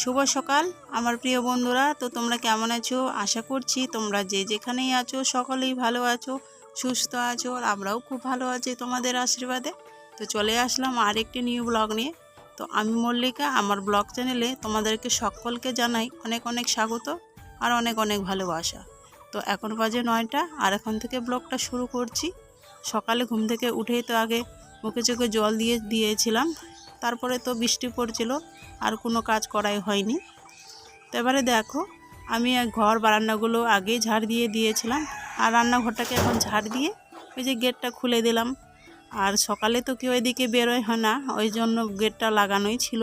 শুভ সকাল, আমার প্রিয় বন্ধুরা। তো তোমরা কেমন আছো? আশা করছি তোমরা যে যেখানেই আছো, সকলেই ভালো আছো, সুস্থ আছো, আর আমরাও খুব ভালো আছি তোমাদের আশীর্বাদে। তো চলে আসলাম আরেকটি নিউ ব্লগ নিয়ে। তো আমি মল্লিকা, আমার ব্লগ চ্যানেলে তোমাদেরকে সকলকে জানাই অনেক অনেক স্বাগত আর অনেক অনেক ভালোবাসা। তো এখন বাজে নয়টা, আর এখন থেকে ব্লগটা শুরু করছি। সকালে ঘুম থেকে উঠেই তো আগে মুখে চোখে জল দিয়ে দিয়েছিলাম। তারপরে তো বৃষ্টি পড়ছিল, আর কোনো কাজ করাই হয়নি। তো এবারে দেখো, আমি ঘর বারান্দাগুলো আগেই ঝাড় দিয়ে দিয়েছিলাম, আর রান্নাঘরটাকে এখন ঝাড় দিয়ে ওই যে গেটটা খুলে দিলাম। আর সকালে তো কেউ এদিকে বেরোয় হয় না, ওই জন্য গেটটা লাগানোই ছিল,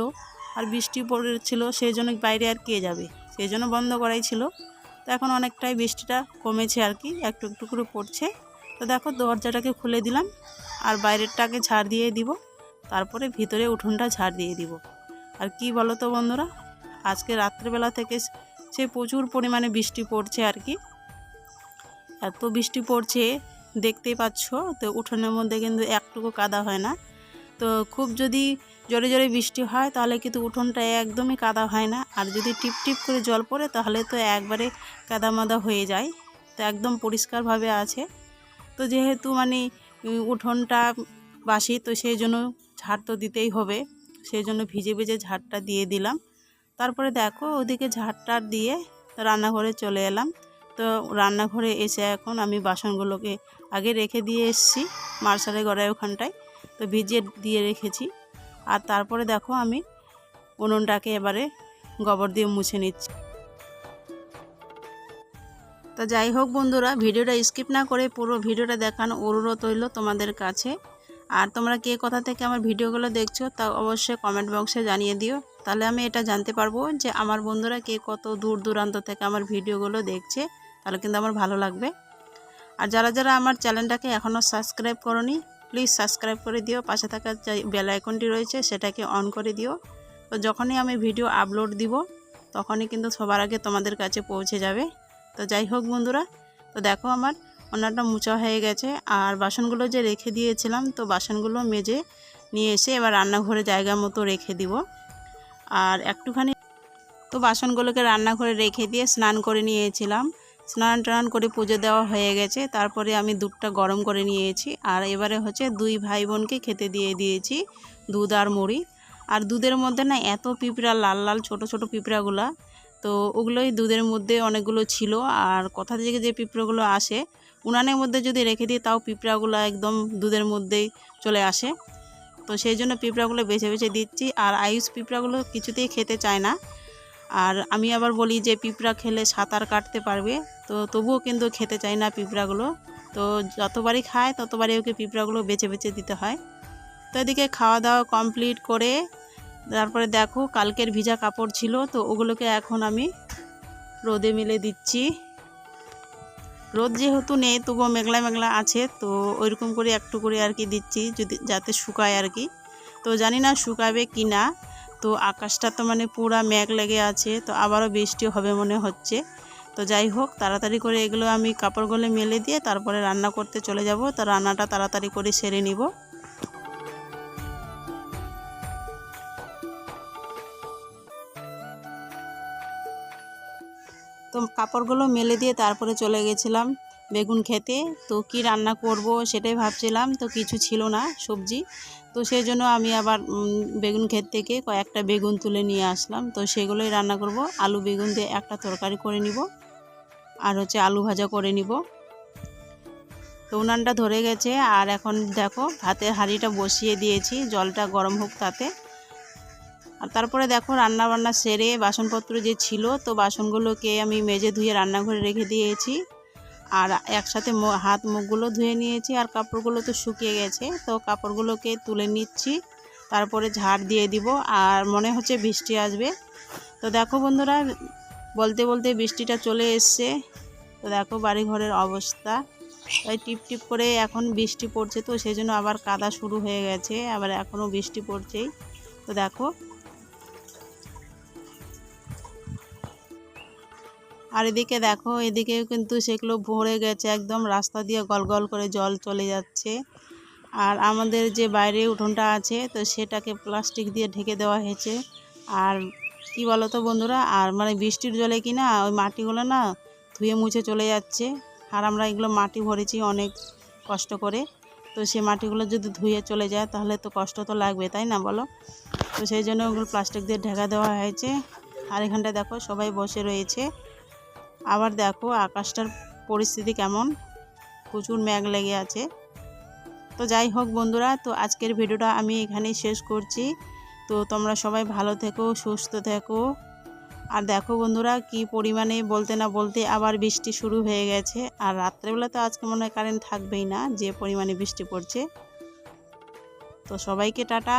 আর বৃষ্টি পড়েছিল, সেই জন্য বাইরে আর কে যাবে? সেই জন্য বন্ধ করাই ছিল। তো এখন অনেকটাই বৃষ্টিটা কমেছে আর কি, একটু একটু করে পড়ছে। তো দেখো দরজাটাকে খুলে দিলাম, আর বাইরেরটাকে ঝাড় দিয়ে দিব। তারপরে ভিতরে উঠোনটা ঝাড় দিয়ে দিব। আর কি বলো তো বন্ধুরা, আজকে রাত্রেবেলা থেকে সে প্রচুর পরিমাণে বৃষ্টি পড়ছে আর কি। এত বৃষ্টি পড়ছে, দেখতেই পাচ্ছ, তো উঠোনের মধ্যে কিন্তু একটুকু কাদা হয় না। তো খুব যদি জোরে জোরে বৃষ্টি হয়, তাহলে কিন্তু উঠোনটা একদমই কাদা হয় না। আর যদি টিপ টিপ করে জল পড়ে, তাহলে তো একবারে কাদা মাদা হয়ে যায়। তো একদম পরিষ্কারভাবে আছে। তো যেহেতু মানে উঠোনটা বাসি, তো সেই জন্য ঝাড় তো দিতেই হবে, সেই জন্য ভিজে ভিজে ঝাড়টা দিয়ে দিলাম। তারপরে দেখো ওদিকে ঝাড়টা দিয়ে রান্নাঘরে চলে এলাম। তো রান্নাঘরে এসে এখন আমি বাসনগুলোকে আগে রেখে দিয়ে এসেছি, মার্শালের গড়ায় ওখানটায়। তো ভিজিয়ে দিয়ে রেখেছি। আর তারপরে দেখো আমি উনুনটাকে এবারে গোবর দিয়ে মুছে নিচ্ছি। তো যাই হোক বন্ধুরা, ভিডিওটা স্কিপ না করে পুরো ভিডিওটা দেখানো অনুরোধ রইল তোমাদের কাছে। আর তোমরা কে কোথা থেকে আমার ভিডিওগুলো দেখছ তা অবশ্যই কমেন্ট বক্সে জানিয়ে দিও। তাহলে আমি এটা জানতে পারব যে আমার বন্ধুরা কে কত দূর দূরান্ত থেকে আমার ভিডিওগুলো দেখছে, তাহলে কিন্তু আমার ভালো লাগবে। আর যারা যারা আমার চ্যানেলটাকে এখনও সাবস্ক্রাইব করনি প্লিজ সাবস্ক্রাইব করে দিও। পাশে থাকা যে বেল আইকনটি রয়েছে, সেটাকে অন করে দিও। তো যখনই আমি ভিডিও আপলোড দিব, তখনই কিন্তু সবার আগে তোমাদের কাছে পৌঁছে যাবে। তো যাই হোক বন্ধুরা, তো দেখো আমার অন্যটা মোচা হয়ে গেছে। আর বাসনগুলো যে রেখে দিয়েছিলাম, তো বাসনগুলো মেজে নিয়ে এসে এবার রান্নাঘরে জায়গা মতো রেখে দিব। আর একটুখানি তো বাসনগুলোকে রান্নাঘরে রেখে দিয়ে স্নান করে নিয়েছিলাম। স্নান টান করে পুজো দেওয়া হয়ে গেছে। তারপরে আমি দুধটা গরম করে নিয়েছি। আর এবারে হচ্ছে দুই ভাই বোনকে খেতে দিয়ে দিয়েছি, দুধ আর মুড়ি। আর দুধের মধ্যে না এত পিঁপড়া, লাল লাল ছোট ছোট পিঁপড়াগুলা, তো ওগুলোই দুধের মধ্যে অনেকগুলো ছিল। আর কোথা থেকে যে পিঁপড়াগুলো আসে উনানের মধ্যে যদি রেখে দিই, তাও পিঁপড়াগুলো একদম দুধের মধ্যেই চলে আসে। তো সেই জন্য পিঁপড়াগুলো বেছে বেছে দিচ্ছি। আর আয়ুষ পিঁপড়াগুলো কিছুতেই খেতে চায় না। আর আমি আবার বলি যে, পিঁপড়া খেলে সাঁতার কাটতে পারবে। তো তবুও কিন্তু খেতে চায় না পিঁপড়াগুলো। তো যতবারই খায়, ততবারই ওকে পিঁপড়াগুলো বেছে বেছে দিতে হয়। তো এদিকে খাওয়া দাওয়া কমপ্লিট করে, তারপরে দেখো কালকের ভিজা কাপড় ছিল, তো ওগুলোকে এখন আমি রোদে মেলে দিচ্ছি। রোদ যেহেতু নেই, তবুও মেঘলা মেঘলা আছে, তো ওইরকম করে একটু করে আর কি দিচ্ছি, যদি, যাতে শুকায় আর কি। তো জানি না শুকাবে কি না, তো আকাশটা তো মানে পুরা মেঘ লেগে আছে, তো আবারও বৃষ্টি হবে মনে হচ্ছে। তো যাই হোক, তাড়াতাড়ি করে এগুলো আমি কাপড়গুলো মেলে দিয়ে তারপরে রান্না করতে চলে যাব, তো রান্নাটা তাড়াতাড়ি করে সেরে নিব। তো কাপড়গুলো মেলে দিয়ে তারপরে চলে গেছিলাম বেগুন খেতে। তো কি রান্না করব সেটাই ভাবছিলাম, তো কিছু ছিল না সবজি। তো সেই জন্য আমি আবার বেগুন ক্ষেত থেকে কয়েকটা বেগুন তুলে নিয়ে আসলাম। তো সেগুলোই রান্না করব। আলু বেগুন দিয়ে একটা তরকারি করে নিব আর হচ্ছে আলু ভাজা করে নিব। তো উনানটা ধরে গেছে আর এখন দেখো ভাতের হাঁড়িটা বসিয়ে দিয়েছি, জলটা গরম হোক তাতে। আর তারপরে দেখো রান্না বান্না সেরে বাসনপত্র যে ছিল, তো বাসনগুলোকে আমি মেজে ধুয়ে রান্নাঘরে রেখে দিয়েছি। আর একসাথে হাত মুখগুলো ধুয়ে নিয়েছি আর কাপড়গুলো তো শুকিয়ে গেছে, তো কাপড়গুলোকে তুলে নিচ্ছি। তারপরে ঝাড় দিয়ে দিব আর মনে হচ্ছে বৃষ্টি আসবে। তো দেখো বন্ধুরা, বলতে বলতে বৃষ্টিটা চলে এসছে। তো দেখো বাড়ি ঘরের অবস্থা। তাই টিপ টিপ করে এখন বৃষ্টি পড়ছে, তো সেই জন্য আবার কাদা শুরু হয়ে গেছে, আবার এখনও বৃষ্টি পড়ছেই। তো দেখো আর এদিকে দেখো, এদিকেও কিন্তু সেগুলো ভরে গেছে, একদম রাস্তা দিয়ে গল গল করে জল চলে যাচ্ছে। আর আমাদের যে বাইরে উঠোনটা আছে, তো সেটাকে প্লাস্টিক দিয়ে ঢেকে দেওয়া হয়েছে। আর কি বলো তো বন্ধুরা, আর মানে বৃষ্টির জলে কি না, ওই মাটিগুলো না ধুয়ে মুছে চলে যাচ্ছে। আর আমরা এগুলো মাটি ভরেছি অনেক কষ্ট করে। তো সে মাটিগুলো যদি ধুয়ে চলে যায়, তাহলে তো কষ্ট তো লাগবে, তাই না বলো? তো সেই জন্য ওগুলো প্লাস্টিক দিয়ে ঢাকা দেওয়া হয়েছে। আর এখানটা দেখো সবাই বসে রয়েছে। আবার দেখো আকাশটার পরিস্থিতি কেমন? প্রচুর মেঘ লেগে আছে। তো যাই হোক বন্ধুরা, তো আজকের ভিডিওটা আমি এখানেই শেষ করছি। তো তোমরা সবাই ভালো থেকো, সুস্থ থেকো। আর দেখো বন্ধুরা, কি পরিমাণে বলতে না বলতে আবার বৃষ্টি শুরু হয়ে গেছে। আর রাত্রেবেলা তো আজকে মনে হয় কারেন্ট থাকবেই না, যে পরিমাণে বৃষ্টি পড়ছে। তো সবাইকে টাটা।